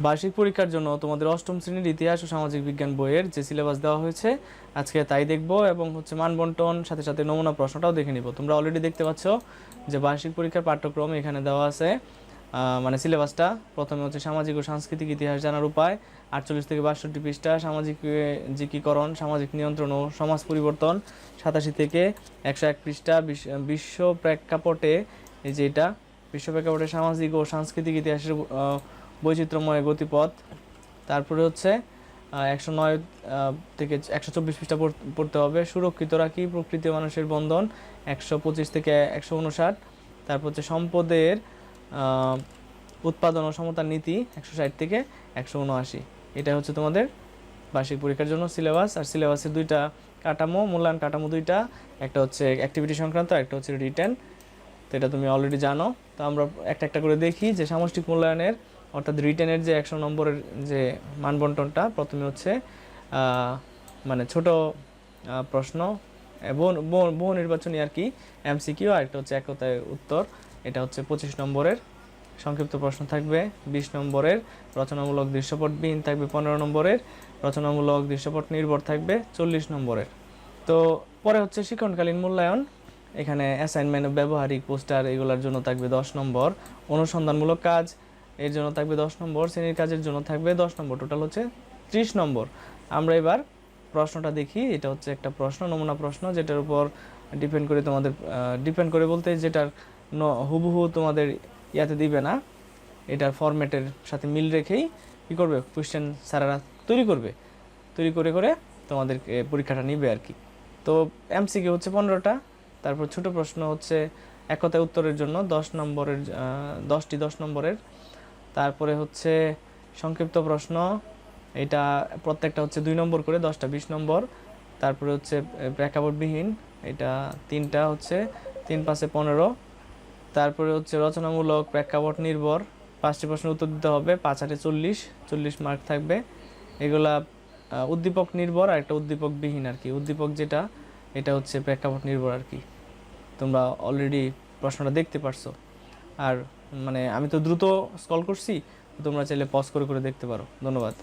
বার্ষিক পরীক্ষার জন্য তোমাদের অষ্টম শ্রেণির ইতিহাস ও সামাজিক বিজ্ঞান বইয়ের যে সিলেবাস দেওয়া হয়েছে, আজকে তাই দেখব এবং হচ্ছে মানবন্টন, সাথে সাথে নমুনা প্রশ্নটাও দেখে নিব। তোমরা অলরেডি দেখতে পাচ্ছ যে বার্ষিক পরীক্ষার পাঠ্যক্রম এখানে দেওয়া আছে। মানে সিলেবাসটা প্রথমে হচ্ছে সামাজিক ও সাংস্কৃতিক ইতিহাস জানার উপায়, আটচল্লিশ থেকে বাষট্টি পৃষ্ঠা, সামাজিক জিকিকরণ, সামাজিক নিয়ন্ত্রণ ও সমাজ পরিবর্তন, সাতাশি থেকে একশো এক পৃষ্ঠা বিশ্ব- প্রেক্ষাপটে, এই যে এটা, বিশ্ব প্রেক্ষাপটে সামাজিক ও সাংস্কৃতিক ইতিহাসের বৈচিত্র্যময় গতিপথ। তারপরে হচ্ছে একশো নয় থেকে একশো চব্বিশ পৃষ্ঠা পড়- পড়তে হবে। সুরক্ষিত রাখি, প্রকৃতি মানুষের বন্ধন, একশো পঁচিশ থেকে একশো উনষাট। তারপর হচ্ছে সম্পদের উৎপাদন ও সমতার নীতি, একশো ষাট থেকে একশো উনআশি। এটা হচ্ছে তোমাদের বার্ষিক পরীক্ষার জন্য সিলেবাস। আর সিলেবাসের দুইটা কাঠামো, মূল্যায়ন কাঠামো দুইটা। একটা হচ্ছে অ্যাক্টিভিটি সংক্রান্ত, একটা হচ্ছে রিটেন তো এটা তুমি অলরেডি জানো। তো আমরা একটা একটা করে দেখি যে সামষ্টিক মূল্যায়নের অর্থাৎ রিটেনের যে একশো নম্বরের যে মানবন্টনটা, প্রথমে হচ্ছে মানে ছোট প্রশ্ন বহু নির্বাচনী আর কি, এমসিকিউ, আর একটা হচ্ছে একতায় উত্তর, এটা হচ্ছে পঁচিশ নম্বরের সংক্ষিপ্ত প্রশ্ন থাকবে, বিশ নম্বরের রচনামূলক দৃশ্যপটবিহীন থাকবে পনেরো নম্বরের, রচনামূলক দৃশ্যপট নির্ভর থাকবে চল্লিশ নম্বরের। তো পরে হচ্ছে শিক্ষণকালীন মূল্যায়ন, এখানে অ্যাসাইনমেন্ট ব্যবহারিক, পোস্টার, এগুলোর জন্য থাকবে দশ নম্বর, অনুসন্ধানমূলক কাজ এর জন্য থাকবে দশ নম্বর, শ্রেণির কাজের জন্য থাকবে দশ নম্বর। টোটাল হচ্ছে ত্রিশ নম্বর। আমরা এবার প্রশ্নটা দেখি, এটা হচ্ছে একটা প্রশ্ন, নমুনা প্রশ্ন, যেটার উপর ডিপেন্ড করে তোমাদের ডিপেন্ড করে বলতে যেটার হুবহু তোমাদের ইয়াতে দিবে না, এটার ফরম্যাটের সাথে মিল রেখেই কী করবে? কোয়েশ্চেন স্যারেরা তৈরি করবে। তৈরি করে করে তোমাদের পরীক্ষাটা নিবে আর কি। তো এমসিকিউ হচ্ছে পনেরোটা, তারপর ছোট প্রশ্ন হচ্ছে এক কথায় উত্তরের জন্য দশ নম্বরের দশটি দশ নম্বরের তারপরে হচ্ছে সংক্ষিপ্ত প্রশ্ন। এটা প্রত্যেকটা হচ্ছে দুই নম্বর করে, দশটা বিশ নম্বর। তারপরে হচ্ছে প্রেক্ষাপটবিহীন। এটা তিনটা হচ্ছে, তিন পাঁচে পনেরো। তারপরে হচ্ছে রচনামূলক প্রেক্ষাপট নির্ভর। পাঁচটি প্রশ্নের উত্তর দিতে হবে, পাঁচ আটে চল্লিশ চল্লিশ মার্ক থাকবে। এগুলা উদ্দীপক নির্ভর আর একটা উদ্দীপক বিহীন আর কি। উদ্দীপক যেটা, এটা হচ্ছে প্রেক্ষাপট নির্ভর আর কি। তোমরা অলরেডি প্রশ্নটা দেখতে পারছ। আর মানে আমি তো দ্রুত স্কল করছি তোমরা চাইলে পজ করে করে দেখতে পারো। ধন্যবাদ।